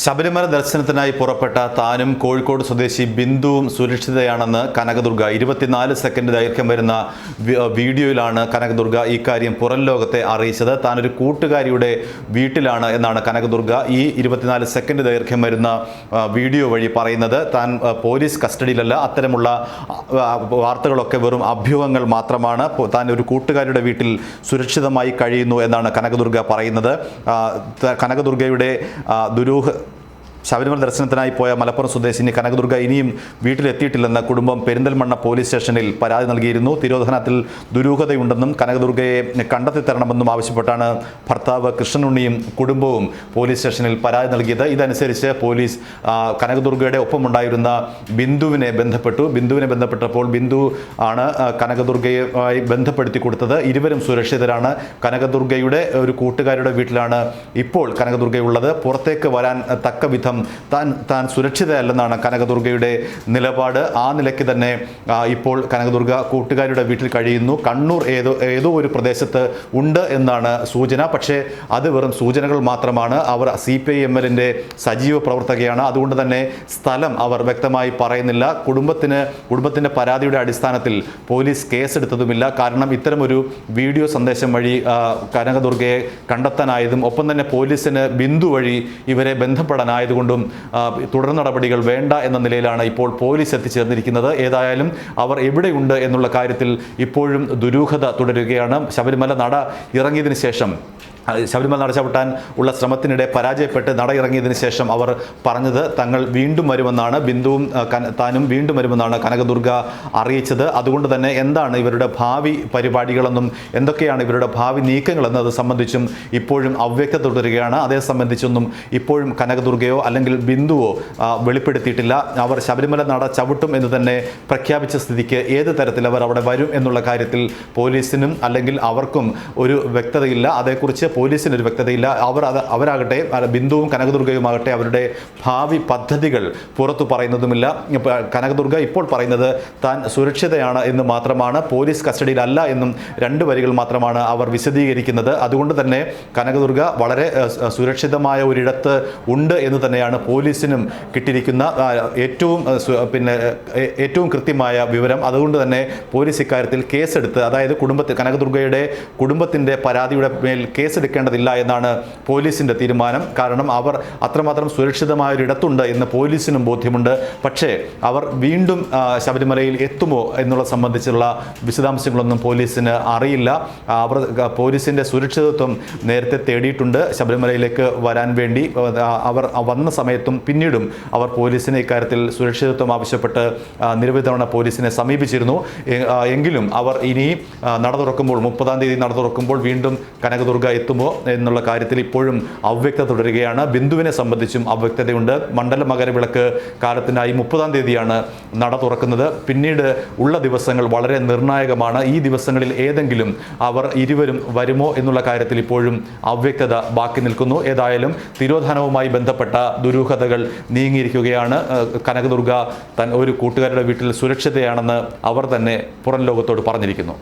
ശബരിമല ദർശനത്തിനായി പുറപ്പെട്ട താനും കോഴിക്കോട് സ്വദേശി ബിന്ദുവും സുരക്ഷിതയാണെന്ന് കനകദുർഗ. ഇരുപത്തിനാല് സെക്കൻഡ് ദൈർഘ്യം വരുന്ന വീഡിയോയിലാണ് കനകദുർഗ ഇക്കാര്യം പുറം ലോകത്തെ അറിയിച്ചത്. താനൊരു കൂട്ടുകാരിയുടെ വീട്ടിലാണ് എന്നാണ് കനകദുർഗ ഈ ഇരുപത്തിനാല് സെക്കൻഡ് ദൈർഘ്യം വരുന്ന വീഡിയോ വഴി പറയുന്നത്. താൻ പോലീസ് കസ്റ്റഡിയിലല്ല. അത്തരമുള്ള വാർത്തകളൊക്കെ വെറും അഭ്യൂഹങ്ങൾ മാത്രമാണ്. താൻ ഒരു കൂട്ടുകാരിയുടെ വീട്ടിൽ സുരക്ഷിതമായി കഴിയുന്നു എന്നാണ് കനകദുർഗ പറയുന്നത്. കനകദുർഗയുടെ ദുരൂഹ ശബരിമല ദർശനത്തിനായി പോയ മലപ്പുറം സ്വദേശിനി കനകദുർഗ ഇനിയും വീട്ടിലെത്തിയിട്ടില്ലെന്ന് കുടുംബം പെരിന്തൽമണ്ണ പോലീസ് സ്റ്റേഷനിൽ പരാതി നൽകിയിരുന്നു. തിരോധനത്തിൽ ദുരൂഹതയുണ്ടെന്നും കനകദുർഗയെ കണ്ടെത്തി തരണമെന്നും ആവശ്യപ്പെട്ടാണ് ഭർത്താവ് കൃഷ്ണനുണ്ണിയും കുടുംബവും പോലീസ് സ്റ്റേഷനിൽ പരാതി നൽകിയത്. ഇതനുസരിച്ച് പോലീസ് കനകദുർഗയുടെ ഒപ്പമുണ്ടായിരുന്ന ബിന്ദുവിനെ ബന്ധപ്പെട്ടു. ബിന്ദുവിനെ ബന്ധപ്പെട്ടപ്പോൾ ബിന്ദു ആണ് കനകദുർഗയുമായി ബന്ധപ്പെടുത്തി കൊടുത്തത്. ഇരുവരും സുരക്ഷിതരാണ്. കനകദുർഗയുടെ ഒരു കൂട്ടുകാരുടെ വീട്ടിലാണ് ഇപ്പോൾ കനകദുർഗയുള്ളത്. പുറത്തേക്ക് വരാൻ തക്ക വിധം താൻ താൻ സുരക്ഷിതയല്ലെന്നാണ് കനകദുർഗയുടെ നിലപാട്. ആ നിലയ്ക്ക് തന്നെ ഇപ്പോൾ കനകദുർഗ കൂട്ടുകാരുടെ വീട്ടിൽ കഴിയുന്നു. കണ്ണൂർ ഏതോ ഏതോ ഒരു പ്രദേശത്ത് ഉണ്ട് എന്നാണ് സൂചന. പക്ഷേ അത് വെറും സൂചനകൾ മാത്രമാണ്. അവർ സി പി ഐ എം എല്ലിന്റെ സജീവ പ്രവർത്തകയാണ്. അതുകൊണ്ട് തന്നെ സ്ഥലം അവർ വ്യക്തമായി പറയുന്നില്ല. കുടുംബത്തിന് കുടുംബത്തിന്റെ പരാതിയുടെ അടിസ്ഥാനത്തിൽ പോലീസ് കേസെടുത്തതുമില്ല. കാരണം ഇത്തരമൊരു വീഡിയോ സന്ദേശം വഴി കനകദുർഗയെ കണ്ടെത്താനായതും ഒപ്പം തന്നെ പോലീസിന് ബിന്ദു വഴി ഇവരെ ബന്ധപ്പെടാനായതുകൊണ്ടും ആ, തുടർ നടപടികൾ വേണ്ട എന്ന നിലയിലാണ് ഇപ്പോൾ പോലീസ് എത്തിച്ചേർന്നിരിക്കുന്നത്. ഏതായാലും അവർ എവിടെയുണ്ട് എന്നുള്ള കാര്യത്തിൽ ഇപ്പോഴും ദുരൂഹത തുടരുകയാണ്. ശബരിമല നട ഇറങ്ങിയതിന് ശേഷം ശബരിമല നട ചവിട്ടാൻ ഉള്ള ശ്രമത്തിനിടെ പരാജയപ്പെട്ട് നട ഇറങ്ങിയതിന് ശേഷം അവർ പറഞ്ഞത് തങ്ങൾ വീണ്ടും വരുമെന്നാണ് ബിന്ദുവും താനും വീണ്ടും വരുമെന്നാണ് കനകദുർഗ അറിയിച്ചത്. അതുകൊണ്ട് തന്നെ എന്താണ് ഇവരുടെ ഭാവി പരിപാടികളെന്നും എന്തൊക്കെയാണ് ഇവരുടെ ഭാവി നീക്കങ്ങളെന്നത് സംബന്ധിച്ചും ഇപ്പോഴും അവ്യക്തത തുടരുകയാണ്. അതേ സംബന്ധിച്ചൊന്നും ഇപ്പോഴും കനകദുർഗയോ അല്ലെങ്കിൽ ബിന്ദുവോ വെളിപ്പെടുത്തിയിട്ടില്ല. അവർ ശബരിമല നട ചവിട്ടും എന്ന് തന്നെ പ്രഖ്യാപിച്ച സ്ഥിതിക്ക് ഏത് തരത്തിൽ അവർ അവിടെ വരും എന്നുള്ള കാര്യത്തിൽ പോലീസിനും അല്ലെങ്കിൽ അവർക്കും ഒരു വ്യക്തതയില്ല. അതേക്കുറിച്ച് പോലീസിന് ഒരു വ്യക്തതയില്ല. അവർ അത് അവരാകട്ടെ ബിന്ദുവും കനകദുർഗയുമാകട്ടെ അവരുടെ ഭാവി പദ്ധതികൾ പുറത്തു പറയുന്നതുമില്ല. കനകദുർഗ ഇപ്പോൾ പറയുന്നത് താൻ സുരക്ഷിതയാണ് എന്ന് മാത്രമാണ് പോലീസ് കസ്റ്റഡിയിലല്ല എന്നും രണ്ട് വരികൾ മാത്രമാണ് അവർ വിശദീകരിക്കുന്നത്. അതുകൊണ്ട് തന്നെ കനകദുർഗ വളരെ സുരക്ഷിതമായ ഒരിടത്ത് ഉണ്ട് എന്ന് തന്നെയാണ് പോലീസിനും കിട്ടിയിരിക്കുന്ന ഏറ്റവും പിന്നെ ഏറ്റവും കൃത്യമായ വിവരം. അതുകൊണ്ട് തന്നെ പോലീസ് ഇക്കാര്യത്തിൽ കേസെടുത്ത് അതായത് കുടുംബത്തിൽ കനകദുർഗയുടെ കുടുംബത്തിന്റെ പരാതിയുടെ മേൽ കേസെടുക്കേണ്ടതില്ല എന്നാണ് പോലീസിന്റെ തീരുമാനം. കാരണം അവർ അത്രമാത്രം സുരക്ഷിതമായ ഒരിടത്തുണ്ട് എന്ന് പോലീസിനും ബോധ്യമുണ്ട്. പക്ഷേ അവർ വീണ്ടും ശബരിമലയിൽ എത്തുമോ എന്നുള്ള സംബന്ധിച്ചുള്ള വിശദാംശങ്ങളൊന്നും പോലീസിന് അറിയില്ല. അവർ പോലീസിന്റെ സുരക്ഷിതത്വം നേരത്തെ തേടിയിട്ടുണ്ട്. ശബരിമലയിലേക്ക് വരാൻ വേണ്ടി അവർ വന്ന സമയത്തും പിന്നീടും അവർ പോലീസിനെ ഇക്കാര്യത്തിൽ സുരക്ഷിതത്വം ആവശ്യപ്പെട്ട് നിരവധി തവണ പോലീസിനെ സമീപിച്ചിരുന്നു. എങ്കിലും അവർ ഇനി നട തുറക്കുമ്പോൾ മുപ്പതാം തീയതി നട തുറക്കുമ്പോൾ വീണ്ടും കനകദുർഗ എത്തുമോ എന്നുള്ള കാര്യത്തിൽ ഇപ്പോഴും അവ്യക്തത തുടരുകയാണ്. ബിന്ദുവിനെ സംബന്ധിച്ചും അവ്യക്തതയുണ്ട്. മണ്ഡല മകരവിളക്ക് കാലത്തിനായി മുപ്പതാം തീയതിയാണ് നട തുറക്കുന്നത്. പിന്നീട് ഉള്ള ദിവസങ്ങൾ വളരെ നിർണായകമാണ്. ഈ ദിവസങ്ങളിൽ ഏതെങ്കിലും അവർ ഇരുവരും വരുമോ എന്നുള്ള കാര്യത്തിൽ ഇപ്പോഴും അവ്യക്തത ബാക്കി നിൽക്കുന്നു. ഏതായാലും തിരോധാനവുമായി ബന്ധപ്പെട്ട ദുരൂഹതകൾ നീങ്ങിയിരിക്കുകയാണ്. കനകദുർഗ തൻ ഒരു കൂട്ടുകാരുടെ വീട്ടിൽ സുരക്ഷിതയാണെന്ന് അവർ തന്നെ പുറം ലോകത്തോട് പറഞ്ഞിരിക്കുന്നു.